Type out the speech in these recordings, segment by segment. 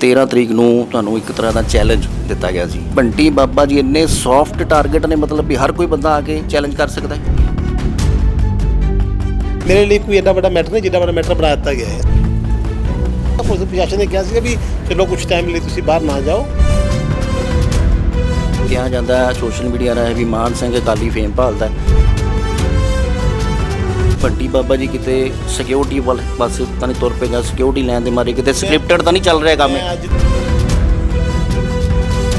13 ਤਰੀਕ ਨੂੰ ਤੁਹਾਨੂੰ ਇੱਕ ਤਰ੍ਹਾਂ ਦਾ ਚੈਲੰਜ ਦਿੱਤਾ ਗਿਆ ਸੀ। ਬੰਟੀ ਬਾਬਾ ਜੀ ਇੰਨੇ ਸੌਫਟ ਟਾਰਗੇਟ ਨੇ ਮਤਲਬ ਵੀ ਹਰ ਕੋਈ ਬੰਦਾ ਆ ਕੇ ਚੈਲੰਜ ਕਰ ਸਕਦਾ ਹੈ। ਮੇਰੇ ਲਈ ਕੋਈ ਐਡਾ ਵੱਡਾ ਮੈਟਰ ਨਹੀਂ ਜਿੱਡਾ ਵੱਡਾ ਮੈਟਰ ਬਣਾ ਦਿੱਤਾ ਗਿਆ ਹੈ। ਪੁਲਿਸ ਪ੍ਰਸ਼ਾਸਨ ਨੇ ਕਿਹਾ ਸੀਗਾ ਵੀ ਚਲੋ ਕੁਝ ਟਾਈਮ ਲਈ ਤੁਸੀਂ ਬਾਹਰ ਨਾ ਜਾਓ। ਕਿਹਾ ਜਾਂਦਾ ਹੈ ਸੋਸ਼ਲ ਮੀਡੀਆ ਰਾਹੀਂ ਵੀ ਮਾਨ ਸਿੰਘ ਅਕਾਲੀ ਫੇਮ ਭਾਲਦਾ ਹੈ। ਬੰਟੀ ਬਾਬਾ ਜੀ ਕਿਤੇ ਸਿਕਿਉਰਿਟੀ ਵੱਲ ਪਾਸੇ ਤਾਂ ਨਹੀਂ ਤੁਰ ਪਏਗਾ ਸਿਕਿਉਰਿਟੀ ਲੈਣ ਦੇ ਮਾਰੇ ਕਿਤੇ ਸਕ੍ਰਿਪਟਡ ਤਾਂ ਨਹੀਂ ਚੱਲ ਰਿਹਾ ਕੰਮ। ਮੈਂ ਅੱਜ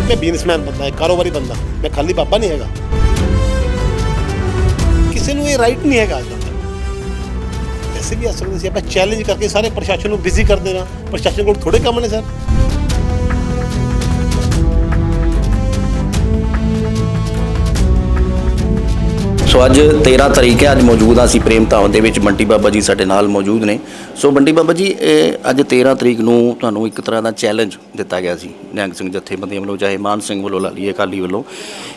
ਮੈਂ ਬਿਜ਼ਨਸਮੈਨ ਬੰਦਾ ਹੈ, ਕਾਰੋਬਾਰੀ ਬੰਦਾ। ਮੈਂ ਖਾਲੀ ਬਾਬਾ ਨਹੀਂ ਹੈਗਾ। ਕਿਸੇ ਨੂੰ ਇਹ ਰਾਈਟ ਨਹੀਂ ਹੈਗਾ ਅੱਜ ਤੱਕ। ਵੈਸੇ ਵੀ ਆ ਨਹੀਂ ਸੀ, ਆਪਾਂ ਚੈਲੰਜ ਕਰਕੇ ਸਾਰੇ ਪ੍ਰਸ਼ਾਸਨ ਨੂੰ ਬਿਜ਼ੀ ਕਰ ਦੇਣਾ ਪ੍ਰਸ਼ਾਸਨ ਕੋਲ ਥੋੜੇ ਕੰਮ ਨੇ ਸਰ ਸੋ ਅੱਜ 13 ਤਰੀਕ ਹੈ, ਅੱਜ ਮੌਜੂਦ ਹਾਂ ਅਸੀਂ ਪ੍ਰੇਮ ਧਾਵਨ ਦੇ ਵਿੱਚ। ਬੰਟੀ ਬਾਬਾ ਜੀ ਸਾਡੇ ਨਾਲ ਮੌਜੂਦ ਨੇ। ਸੋ ਬੰਟੀ ਬਾਬਾ ਜੀ, ਇਹ ਅੱਜ 13 ਤਰੀਕ ਨੂੰ ਤੁਹਾਨੂੰ ਇੱਕ ਤਰ੍ਹਾਂ ਦਾ ਚੈਲੰਜ ਦਿੱਤਾ ਗਿਆ ਸੀ। ਨਿਹੰਗ ਸਿੰਘ ਜਥੇਬੰਦੀਆਂ ਵੱਲੋਂ, ਚਾਹੇ ਮਾਨ ਸਿੰਘ ਵੱਲੋਂ, ਲਾ ਲਈਏ ਅਕਾਲੀ ਵੱਲੋਂ।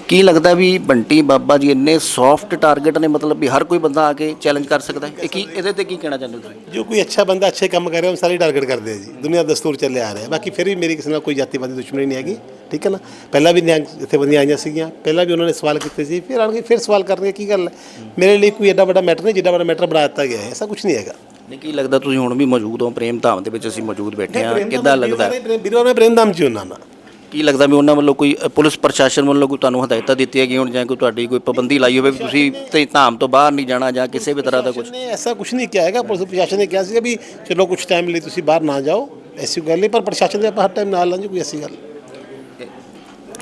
ਕੀ ਲੱਗਦਾ ਵੀ ਬੰਟੀ ਬਾਬਾ ਜੀ ਇੰਨੇ ਸੌਫਟ ਟਾਰਗੇਟ ਨੇ, ਮਤਲਬ ਵੀ ਹਰ ਕੋਈ ਬੰਦਾ ਆ ਕੇ ਚੈਲੰਜ ਕਰ ਸਕਦਾ ਹੈ? ਇਹ ਕੀ, ਇਹਦੇ ਤੇ ਕੀ ਕਹਿਣਾ ਚਾਹੁੰਦੇ ਹੋ ਤੁਸੀਂ? ਜੋ ਕੋਈ ਅੱਛਾ ਬੰਦਾ, ਅੱਛੇ ਕੰਮ ਕਰ ਰਿਹਾ, ਉਹ ਸਾਰੇ ਟਾਰਗੇਟ ਕਰਦੇ ਆ ਜੀ। ਦੁਨੀਆ ਦਾ ਦਸਤੂਰ ਚੱਲਿਆ ਆ ਰਿਹਾ। ਬਾਕੀ ਫਿਰ ਵੀ ਮੇਰੀ ਕਿਸੇ ਨਾਲ ਕੋਈ ਜਾਤੀਵਾਦੀ ਦੁਸ਼ਮਣੀ ਨਹੀਂ ਹੈਗੀ। ਠੀਕ ਹੈ ਨਾ? ਪਹਿਲਾਂ ਵੀ ਨਿਹੰਗ ਜਥੇਬੰਦੀਆਂ ਆਈਆਂ ਸੀਗੀਆਂ। ਪਹਿਲਾਂ ਵੀ ਉਹਨਾਂ ਨੇ ਸਵਾਲ ਕੀਤੇ ਸੀ। ਫਿਰ ਆਣ ਕੇ ਫਿਰ ਸਵਾਲ ਕਰਨਗੇ, ਕੀ ਗੱਲ ਹੈ। ਮੇਰੇ ਲਈ ਕੋਈ ਐਡਾ ਵੱਡਾ ਮੈਟਰ ਨਹੀਂ ਜਿੱਡਾ ਵੱਡਾ ਮੈਟਰ ਬਣਾ ਦਿੱਤਾ ਗਿਆ ਹੈ। ਐਸਾ ਕੁਝ ਨਹੀਂ ਹੈਗਾ। ਨਹੀਂ ਕੀ ਲੱਗਦਾ ਤੁਸੀਂ ਹੁਣ ਵੀ ਮੌਜੂਦ ਹੋ? ਪ੍ਰੇਮ ਧਾਮ ਦੇ ਵਿੱਚ ਅਸੀਂ ਮੌਜੂਦ ਬੈਠੇ ਹਾਂ। ਕਿੱਦਾਂ ਲੱਗਦਾ? ਹੈ? ਵੀਰੋ ਨੇ ਪ੍ਰੇਮਦਾਮ ਜੀ ਉਹਨਾਂ ਨਾਲ ਕੀ ਲੱਗਦਾ ਵੀ ਉਹਨਾਂ ਵੱਲੋਂ ਕੋਈ ਪੁਲਿਸ ਪ੍ਰਸ਼ਾਸਨ ਵੱਲੋਂ ਕੋਈ ਤੁਹਾਨੂੰ ਹਦਾਇਤਾਂ ਦਿੱਤੀਆਂ ਗਈਆਂ ਹੋਣ ਜਾਂ ਕੋਈ ਤੁਹਾਡੀ ਕੋਈ ਪਾਬੰਦੀ ਲਾਈ ਹੋਵੇ ਵੀ ਤੁਸੀਂ ਤੇ ਧਾਮ ਤੋਂ ਬਾਹਰ ਨਹੀਂ ਜਾਣਾ ਜਾਂ ਕਿਸੇ ਵੀ ਤਰ੍ਹਾਂ ਦਾ ਕੁਝ ਨੇ ਐਸਾ ਕੁਝ ਨਹੀਂ ਕਿਹਾ ਹੈਗਾ। ਪੁਲਿਸ ਪ੍ਰਸ਼ਾਸਨ ਨੇ ਕਿਹਾ ਸੀਗਾ ਵੀ ਚਲੋ ਕੁਝ ਟਾਈਮ ਲਈ ਤੁਸੀਂ ਬਾਹਰ ਨਾ ਜਾਓ। ਐਸੀ ਗੱਲ ਨਹੀਂ ਪਰ ਪ੍ਰਸ਼ਾਸਨ ਦੇ ਆਪਾਂ ਹਰ ਟਾਈਮ ਨਾਲ ਲਾਂਗੇ ਕੋਈ ਐਸੀ ਗੱਲ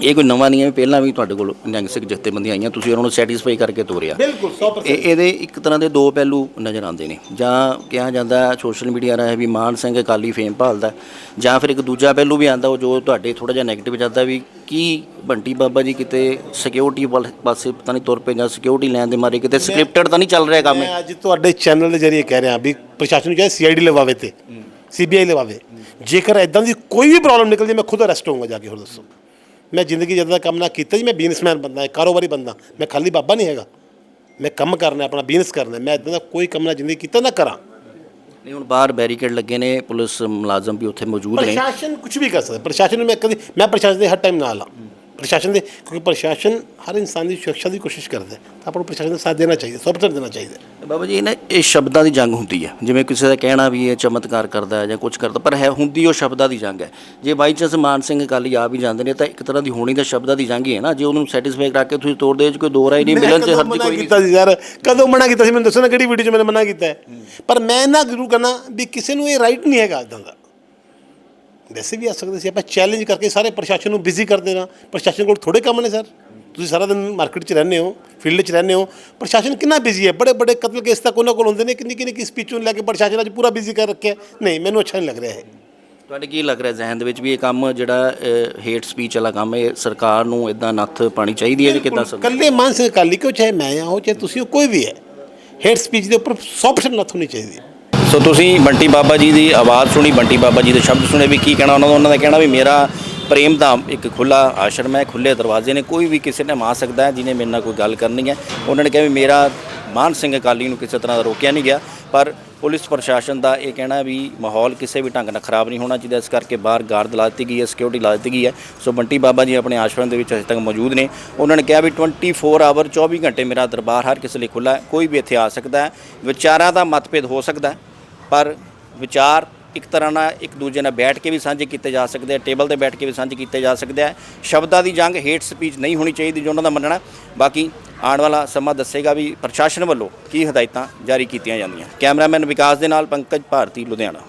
ਇਹ ਕੋਈ ਨਵਾਂ ਨਹੀਂ ਹੈ ਪਹਿਲਾਂ ਵੀ ਤੁਹਾਡੇ ਕੋਲ ਨਿਹੰਗ ਸਿੰਘ ਜਥੇਬੰਦੀਆਂ ਆਈਆਂ ਤੁਸੀਂ ਉਹਨਾਂ ਨੂੰ ਸੈਟੀਸਫਾਈ ਕਰਕੇ ਤੋਰਿਆ। ਬਿਲਕੁਲ 100% ਇਹ ਇਹਦੇ ਇੱਕ ਤਰ੍ਹਾਂ ਦੇ ਦੋ ਪਹਿਲੂ ਨਜ਼ਰ ਆਉਂਦੇ ਨੇ। ਜਾਂ ਕਿਹਾ ਜਾਂਦਾ ਸੋਸ਼ਲ ਮੀਡੀਆ ਰਾਹੀਂ ਵੀ ਮਾਨ ਸਿੰਘ ਅਕਾਲੀ ਫੇਮ ਭਾਲਦਾ ਜਾਂ ਫਿਰ ਇੱਕ ਦੂਜਾ ਪਹਿਲੂ ਵੀ ਆਉਂਦਾ ਉਹ ਜੋ ਤੁਹਾਡੇ ਥੋੜਾ ਜਿਹਾ ਨੈਗੇਟਿਵ ਜਾਂਦਾ ਵੀ ਕੀ ਬੰਟੀ ਬਾਬਾ ਜੀ ਕਿਤੇ ਸਿਕਿਉਰਿਟੀ ਵੱਲ ਪਾਸੇ ਪਤਾ ਨਹੀਂ ਤੁਰ ਪਏ ਜਾਂ ਸਿਕਿਉਰਿਟੀ ਲੈਣ ਦੇ ਮਾਰੇ ਕਿਤੇ ਸਕ੍ਰਿਪਟਡ ਤਾਂ ਨਹੀਂ ਚੱਲ ਰਿਹਾ ਕੰਮ ਇਹ? ਅੱਜ ਤੁਹਾਡੇ ਚੈਨਲ ਦੇ ਜ਼ਰੀਏ ਕਹਿ ਰਿਹਾ ਵੀ ਪ੍ਰਸ਼ਾਸਨ ਨੂੰ ਚਾਹੇ ਸੀਆਈਡੀ ਲਵਾਵੇ ਤੇ ਸੀਬੀਆਈ ਲਵਾਵੇ। ਜੇਕਰ ਐਦਾਂ ਦੀ ਕੋਈ ਵੀ ਪ੍ਰੋਬਲਮ ਨਿਕਲਦੀ ਮੈਂ ਖੁਦ ਅਰੈਸਟ ਹੋਊਂਗਾ ਜਾ ਕੇ ਹੋਰ ਦੱਸੋ। ਮੈਂ ਜ਼ਿੰਦਗੀ ਜਿੱਦਾਂ ਦਾ ਕੰਮ ਨਾ ਕੀਤਾ ਜੀ ਮੈਂ ਬਿਜ਼ਨਸਮੈਨ ਬੰਦਾ ਹੈ ਕਾਰੋਬਾਰੀ ਬੰਦਾ। ਮੈਂ ਖਾਲੀ ਬਾਬਾ ਨਹੀਂ ਹੈਗਾ। ਮੈਂ ਕੰਮ ਕਰਨਾ ਆਪਣਾ ਬਿਜ਼ਨਸ ਕਰਨਾ। ਮੈਂ ਇਦਾਂ ਦਾ ਕੋਈ ਕੰਮ ਨਾ ਜ਼ਿੰਦਗੀ ਕੀਤਾ ਨਾ ਕਰਾਂ। ਨਹੀਂ ਹੁਣ ਬਾਹਰ ਬੈਰੀਕੇਡ ਲੱਗੇ ਨੇ ਪੁਲਿਸ ਮੁਲਾਜ਼ਮ ਵੀ ਉੱਥੇ ਮੌਜੂਦ ਨੇ। ਪ੍ਰਸ਼ਾਸਨ ਕੁਝ ਵੀ ਕਰ ਸਕਦਾ। ਪ੍ਰਸ਼ਾਸਨ ਨੂੰ ਮੈਂ ਕਦੀ ਮੈਂ ਪ੍ਰਸ਼ਾਸਨ ਦੇ ਹਰ ਟਾਈਮ ਨਾਲ ਆ ਪ੍ਰਸ਼ਾਸਨ ਦੇ ਕਿਉਂਕਿ ਪ੍ਰਸ਼ਾਸਨ ਹਰ ਇਨਸਾਨ ਦੀ ਸੁਰੱਖਿਆ ਦੀ ਕੋਸ਼ਿਸ਼ ਕਰਦਾ ਹੈ। ਤਾਂ ਆਪਾਂ ਨੂੰ ਪ੍ਰਸ਼ਾਸਨ ਦਾ ਸਾਥ ਦੇਣਾ ਚਾਹੀਦਾ 100% ਦੇਣਾ ਚਾਹੀਦਾ। ਬਾਬਾ ਜੀ ਇਹ ਨਾ ਇਹ ਸ਼ਬਦਾਂ ਦੀ ਜੰਗ ਹੁੰਦੀ ਹੈ। ਜਿਵੇਂ ਕਿਸੇ ਦਾ ਕਹਿਣਾ ਵੀ ਇਹ ਚਮਤਕਾਰ ਕਰਦਾ ਹੈ ਜਾਂ ਕੁਝ ਕਰਦਾ ਪਰ ਹੈ ਹੁੰਦੀ ਉਹ ਸ਼ਬਦਾਂ ਦੀ ਜੰਗ ਹੈ। ਜੇ ਬਾਈ ਚਾਂਸ ਮਾਨ ਸਿੰਘ ਅਕਾਲੀ ਆ ਵੀ ਜਾਂਦੇ ਨੇ ਤਾਂ ਇੱਕ ਤਰ੍ਹਾਂ ਦੀ ਹੋਣੀ ਤਾਂ ਸ਼ਬਦਾਂ ਦੀ ਜੰਗ ਹੀ ਹੈ ਨਾ। ਜੇ ਉਹਨੂੰ ਸੈਟੀਸਫਾਈ ਕਰਾ ਕੇ ਤੁਸੀਂ ਤੋੜਦੇ ਵਿੱਚ ਕੋਈ ਦੋ ਰਾਏ ਨਹੀਂ ਮਿਲਣ ਚ ਮਨਾ ਕੋਈ ਨਹੀਂ। ਕੀਤਾ ਸੀ ਯਾਰ? ਕਦੋਂ ਮਨਾ ਕੀਤਾ ਸੀ? ਮੈਨੂੰ ਦੱਸੋ ਨਾ ਕਿਹੜੀ ਵੀਡੀਓ 'ਚ ਮੈंने ਮਨਾ ਕੀਤਾ ਹੈ। ਪਰ ਮੈਂ ਨਾ ਜ਼ਰੂਰ ਕਰਨਾ ਵੀ ਕਿਸੇ ਨੂੰ ਇਹ ਰਾਈਟ ਨਹੀਂ ਹੈਗਾ ਇਦਾਂ ਦਾ। ਵੈਸੇ ਵੀ ਆ ਸਕਦੇ ਸੀ ਆਪਾਂ ਚੈਲੰਜ ਕਰਕੇ ਸਾਰੇ ਪ੍ਰਸ਼ਾਸਨ ਨੂੰ ਬਿਜ਼ੀ ਕਰ ਦੇਣਾ ਪ੍ਰਸ਼ਾਸਨ ਕੋਲ ਥੋੜੇ ਕੰਮ ਨੇ ਸਰ ਤੁਸੀਂ ਸਾਰਾ ਦਿਨ ਮਾਰਕੀਟ 'ਚ ਰਹਿੰਦੇ ਹੋ ਫੀਲਡ 'ਚ ਰਹਿੰਦੇ ਹੋ। ਪ੍ਰਸ਼ਾਸਨ ਕਿੰਨਾ ਬਿਜ਼ੀ ਹੈ? ਬੜੇ ਬੜੇ ਕਤਲ ਕੇਸ ਤੱਕ ਉਹਨਾਂ ਕੋਲ ਹੁੰਦੇ ਨੇ ਕਿੰਨੀ ਕਿੰਨੀ ਕੀ ਸਪੀਚ ਨੂੰ ਲੈ ਕੇ ਪ੍ਰਸ਼ਾਸਨ ਅੱਜ ਪੂਰਾ ਬਿਜ਼ੀ ਕਰ ਰੱਖਿਆ ਨਹੀਂ ਮੈਨੂੰ ਅੱਛਾ ਨਹੀਂ ਲੱਗ ਰਿਹਾ ਹੈ ਤੁਹਾਡੇ ਕੀ ਲੱਗ ਰਿਹਾ ਜ਼ਹਿਨ ਦੇ ਵਿੱਚ ਵੀ ਇਹ ਕੰਮ ਜਿਹੜਾ ਹੇਟ ਸਪੀਚ ਵਾਲਾ ਕੰਮ ਇਹ ਸਰਕਾਰ ਨੂੰ ਇਦਾਂ ਨੱਥ ਪਾਣੀ ਚਾਹੀਦੀ ਹੈ ਕਿ ਕਿੱਦਾਂ ਸਭ ਕੱਲੇ ਮਾਨ ਸਿੰਘ ਅਕਾਲੀ ਕਿਉਂ ਚਾਹੇ ਮੈਂ ਆ ਹੋ ਚਾਹੇ ਤੁਸੀਂ ਹੋ ਕੋਈ ਵੀ ਹੈ ਹੇਟ ਸਪੀਚ ਦੇ ਉੱਪਰ 100% ਨੱਥ ਹੋਣੀ ਚਾਹੀਦੀ ਹੈ। ਸੋ ਤੁਸੀਂ ਬੰਟੀ ਬਾਬਾ ਜੀ ਦੀ ਆਵਾਜ਼ ਸੁਣੀ, ਬੰਟੀ ਬਾਬਾ ਜੀ ਦੇ ਸ਼ਬਦ ਸੁਣੇ ਵੀ ਕੀ ਕਹਿਣਾ, ਉਹਨਾਂ ਦਾ ਉਹਨਾਂ ਦਾ ਕਹਿਣਾ ਵੀ ਮੇਰਾ ਪ੍ਰੇਮ ਧਾਮ ਇੱਕ ਖੁੱਲਾ ਆਸ਼ਰਮ ਹੈ ਖੁੱਲੇ ਦਰਵਾਜ਼ੇ ਨੇ, ਕੋਈ ਵੀ ਕਿਸੇ ਨੇ ਮਾ ਸਕਦਾ ਹੈ, ਜਿਹਨੇ ਮੇਰੇ ਨਾਲ ਕੋਈ ਗੱਲ ਕਰਨੀ ਹੈ। ਉਹਨਾਂ ਨੇ ਕਿਹਾ ਵੀ ਮੇਰਾ ਮਾਨ ਸਿੰਘ ਅਕਾਲੀ ਨੂੰ ਕਿਸੇ ਤਰ੍ਹਾਂ ਦਾ ਰੋਕਿਆ ਨਹੀਂ ਗਿਆ, ਪਰ ਪੁਲਿਸ ਪ੍ਰਸ਼ਾਸਨ ਦਾ ਇਹ ਕਹਿਣਾ ਵੀ ਮਾਹੌਲ ਕਿਸੇ ਵੀ ਢੰਗ ਨਾਲ ਖਰਾਬ ਨਹੀਂ ਹੋਣਾ ਚਾਹੀਦਾ, ਇਸ ਕਰਕੇ ਬਾਹਰ ਗਾਰਡ ਲਾ ਦਿੱਤੀ ਗਈ ਹੈ ਸਿਕਿਉਰਿਟੀ ਲਾ ਦਿੱਤੀ ਗਈ ਹੈ। ਸੋ ਬੰਟੀ ਬਾਬਾ ਜੀ ਆਪਣੇ ਆਸ਼ਰਮ ਦੇ ਵਿੱਚ ਅਜੇ ਤੱਕ ਮੌਜੂਦ ਨੇ। ਉਹਨਾਂ ਨੇ ਕਿਹਾ ਵੀ 24 ਆਵਰ 24 ਘੰਟੇ ਮੇਰਾ ਦਰਬਾਰ ਹਰ ਕਿਸੇ ਲਈ ਖੁੱਲਾ ਹੈ, ਕੋਈ ਵੀ ਇੱਥੇ ਆ ਸਕਦਾ ਹੈ। ਵਿਚਾਰਾਂ ਦਾ ਮਤਭੇਦ ਹੋ ਸਕਦਾ ਹੈ। ਪਰ ਵਿਚਾਰ ਇੱਕ ਤਰ੍ਹਾਂ ਨਾਲ ਇੱਕ ਦੂਜੇ ਨਾਲ ਬੈਠ ਕੇ ਵੀ ਸਾਂਝੇ ਕੀਤੇ ਜਾ ਸਕਦੇ ਆ, ਟੇਬਲ ਤੇ ਬੈਠ ਕੇ ਵੀ ਸਾਂਝੇ ਕੀਤੇ ਜਾ ਸਕਦੇ ਆ। ਸ਼ਬਦਾਂ ਦੀ ਜੰਗ ਹੇਟ ਸਪੀਚ ਨਹੀਂ ਹੋਣੀ ਚਾਹੀਦੀ ਜੋ ਉਹਨਾਂ ਦਾ ਮੰਨਣਾ। ਬਾਕੀ ਆਉਣ ਵਾਲਾ ਸਮਾਂ ਦੱਸੇਗਾ ਵੀ ਪ੍ਰਸ਼ਾਸਨ ਵੱਲੋਂ ਕੀ ਹਦਾਇਤਾਂ ਜਾਰੀ ਕੀਤੀਆਂ ਜਾਂਦੀਆਂ। ਕੈਮਰਾਮੈਨ ਵਿਕਾਸ ਦੇ ਨਾਲ ਪੰਕਜ ਭਾਰਤੀ, ਲੁਧਿਆਣਾ।